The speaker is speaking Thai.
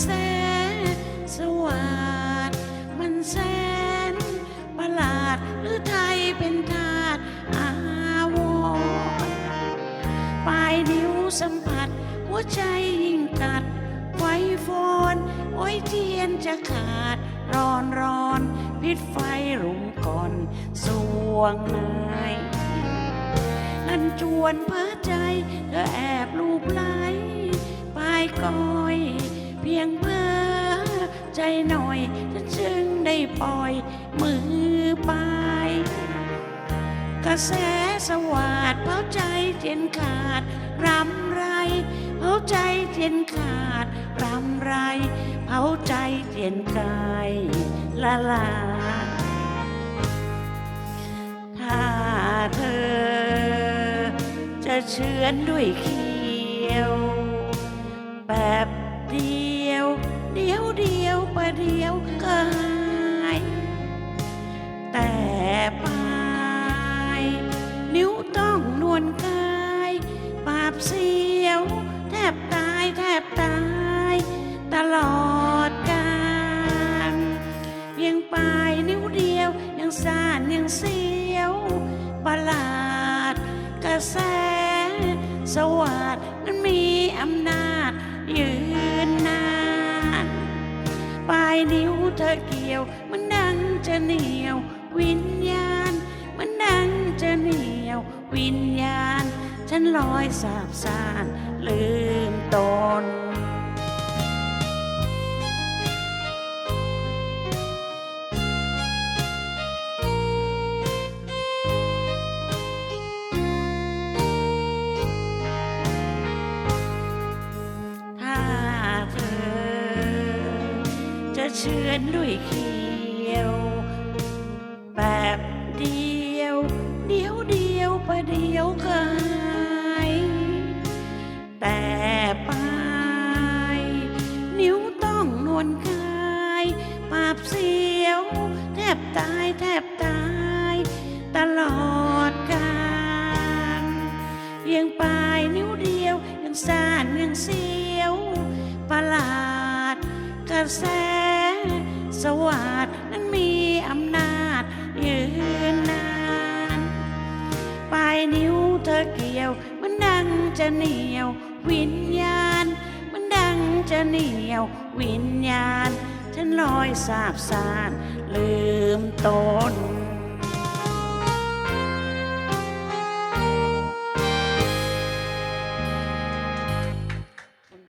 แสสวัสดมันแสนประหลาดหรือไทยเป็นทาสอาวรณ์ปลายนิ้วสัมผัส หัวใจยิ่งกัดไฟฟอนโอ้ยเทียนจะขาดร้อนร้อนพิษไฟรุมก่อนสวงในลันจวนเพ้อใจ หน่อย จะจึงได้ปล่อยมือไป กระแสสวาดเผาใจเทียนขาดรำไรเผาใจเทียนขาดรำไรเผาใจเทียนกายละลาถ้าเธอ จะเชือนด้วยเขียว แบบเดียว เดียวเดียวประเดียวกายแต่ปลายนิ้วต้องนวลกายปาบเสียว แทบตายแทบตาย ตลอดกาลเพียงปลายนิ้วเดียว ยังสานยังเสียวประหลาดกระแสสวัสดนั้น เธอเกี่ยว มันดังจะเหนียว วิญญาณ มันดังจะเหนียว วิญญาณ ฉันลอยสาบสานลืมตน เชือนด้วยเขียว แบบเดียว เดียวเดียวประเดียวก็หายแต่ปลายนิ้วต้องนวลกายปาบเสียว แทบตายแทบตาย ตลอดกาลเพียงปลายนิ้วเดียวยังสานยังเสียวประหลาดกระแส สวัสดนั้นมีอำนาจยืนนานปลายนิ้วเธอเกี่ยว มันดังจะเหนียว วิญญาณ มันดังจะเหนียว วิญญาณฉันลอยสาบสานลืมตน